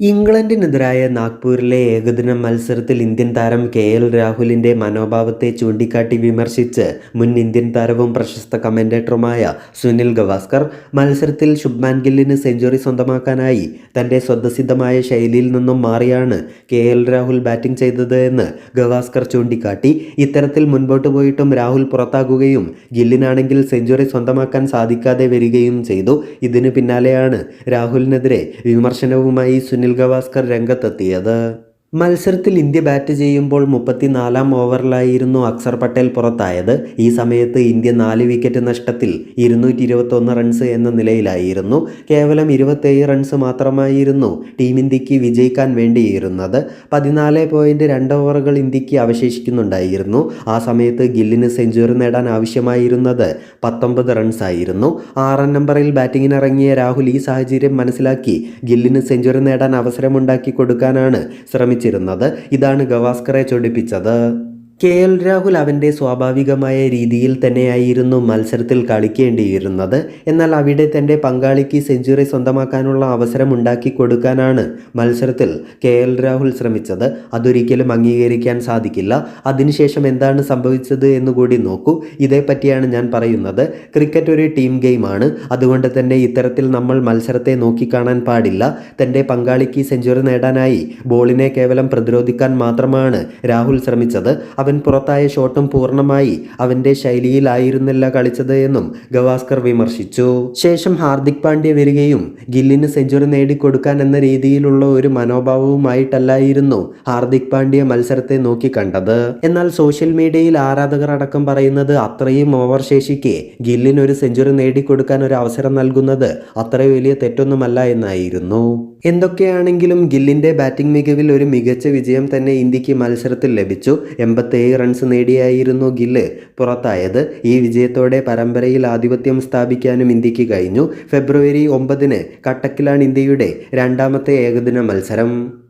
ഇംഗ്ലണ്ടിനെതിരായ നാഗ്പൂരിലെ ഏകദിന മത്സരത്തിൽ ഇന്ത്യൻ താരം കെ എൽ രാഹുലിന്റെ മനോഭാവത്തെ ചൂണ്ടിക്കാട്ടി വിമർശിച്ച് മുൻ ഇന്ത്യൻ താരവും പ്രശസ്ത കമന്റേറ്ററുമായ സുനിൽ ഗവാസ്കർ മത്സരത്തിൽ ശുഭ്മാൻ ഗില്ലിന് സെഞ്ചുറി സ്വന്തമാക്കാനായി തന്റെ സ്വതസിദ്ധമായ ശൈലിയിൽ നിന്നും മാറിയാണ് കെ എൽ രാഹുൽ ബാറ്റിംഗ് ചെയ്തത് എന്ന് ഗവാസ്കർ ചൂണ്ടിക്കാട്ടി. ഇത്തരത്തിൽ മുൻപോട്ട് പോയിട്ടും രാഹുൽ പുറത്താകുകയും ഗില്ലിനാണെങ്കിൽ സെഞ്ചുറി സ്വന്തമാക്കാൻ സാധിക്കാതെ വരികയും ചെയ്തു. ഇതിന് പിന്നാലെയാണ് രാഹുലിനെതിരെ വിമർശനവുമായി സുനിൽ ഗവാസ്കർ രംഗത്തെത്തിയത് മത്സരത്തിൽ ഇന്ത്യ ബാറ്റ് ചെയ്യുമ്പോൾ മുപ്പത്തിനാലാം ഓവറിലായിരുന്നു അക്സർ പട്ടേൽ പുറത്തായത്. ഈ സമയത്ത് ഇന്ത്യ നാല് വിക്കറ്റ് നഷ്ടത്തിൽ ഇരുന്നൂറ്റി ഇരുപത്തൊന്ന് റൺസ് എന്ന നിലയിലായിരുന്നു. കേവലം ഇരുപത്തേഴ് റൺസ് മാത്രമായിരുന്നു ടീം ഇന്ത്യയ്ക്ക് വിജയിക്കാൻ വേണ്ടിയിരുന്നത്. പതിനാല് പോയിന്റ് രണ്ട് ഓവറുകൾ ഇന്ത്യയ്ക്ക് അവശേഷിക്കുന്നുണ്ടായിരുന്നു. ആ സമയത്ത് ഗില്ലിന് സെഞ്ചുറി നേടാൻ ആവശ്യമായിരുന്നത് പത്തൊമ്പത് റൺസ് ആയിരുന്നു. ആറാം നമ്പറിൽ ബാറ്റിങ്ങിനിറങ്ങിയ രാഹുൽ ഈ സാഹചര്യം മനസ്സിലാക്കി. ഗില്ലിന് സെഞ്ചുറി നേടാൻ അവസരമുണ്ടാക്കി കൊടുക്കാനാണ് ശ്രമിച്ചത്. ശ്രമിച്ചിരുന്നത് ഇതാണ് ഗവാസ്കറെ ചൊടിപ്പിച്ചത്. കെ എൽ രാഹുൽ അവന്റെ സ്വാഭാവികമായ രീതിയിൽ തന്നെയായിരുന്നു മത്സരത്തിൽ കളിക്കേണ്ടിയിരുന്നത്. എന്നാൽ അവിടെ തന്റെ പങ്കാളിക്ക് സെഞ്ചുറി സ്വന്തമാക്കാനുള്ള അവസരം ഉണ്ടാക്കി കൊടുക്കാനാണ് മത്സരത്തിൽ കെ എൽ രാഹുൽ ശ്രമിച്ചത്. അതൊരിക്കലും അംഗീകരിക്കാൻ സാധിക്കില്ല. അതിനുശേഷം എന്താണ് സംഭവിച്ചത് എന്നുകൂടി നോക്കൂ. ഇതേപ്പറ്റിയാണ് ഞാൻ പറയുന്നത്. ക്രിക്കറ്റ് ഒരു ടീം ഗെയിമാണ്. അതുകൊണ്ട് തന്നെ ഇത്തരത്തിൽ നമ്മൾ മത്സരത്തെ നോക്കിക്കാണാൻ പാടില്ല. തന്റെ പങ്കാളിക്ക് സെഞ്ചുറി നേടാനായി ബോളിനെ കേവലം പ്രതിരോധിക്കാൻ മാത്രമാണ് രാഹുൽ ശ്രമിച്ചത്. അവൻ പുറത്തായ ഷോട്ടും പൂർണമായി അവന്റെ ശൈലിയിലായിരുന്നില്ല കളിച്ചത് എന്നും ഗവാസ്കർ വിമർശിച്ചു. ശേഷം ഹാർദിക് പാണ്ഡ്യ വരികയും ഗില്ലിന് സെഞ്ചുറി നേടിക്കൊടുക്കാൻ എന്ന രീതിയിലുള്ള ഒരു മനോഭാവവുമായിട്ടല്ലായിരുന്നു ഹാർദിക് പാണ്ഡ്യ മത്സരത്തെ നോക്കി കണ്ടത്. എന്നാൽ സോഷ്യൽ മീഡിയയിൽ ആരാധകർ അടക്കം പറയുന്നത് അത്രയും ഓവർ ശേഷിക്കെ ഗില്ലിന് ഒരു സെഞ്ചുറി നേടിക്കൊടുക്കാൻ ഒരു അവസരം നൽകുന്നത് അത്ര വലിയ തെറ്റൊന്നുമല്ല എന്നായിരുന്നു. എന്തൊക്കെയാണെങ്കിലും ഗില്ലിന്റെ ബാറ്റിംഗ് മികവിൽ ഒരു മികച്ച വിജയം തന്നെ ഇന്ത്യയ്ക്ക് മത്സരത്തിൽ ലഭിച്ചു. എൺപത്തേഴ് റൺസ് നേടിയായിരുന്നു ഗില്ല്. പുറത്തായത് ഈ വിജയത്തോടെ പരമ്പരയിൽ ആധിപത്യം സ്ഥാപിക്കാനും ഇന്ത്യയ്ക്ക് കഴിഞ്ഞു. ഫെബ്രുവരി ഒമ്പതിന് കട്ടക്കിലാണ് ഇന്ത്യയുടെ രണ്ടാമത്തെ ഏകദിന മത്സരം.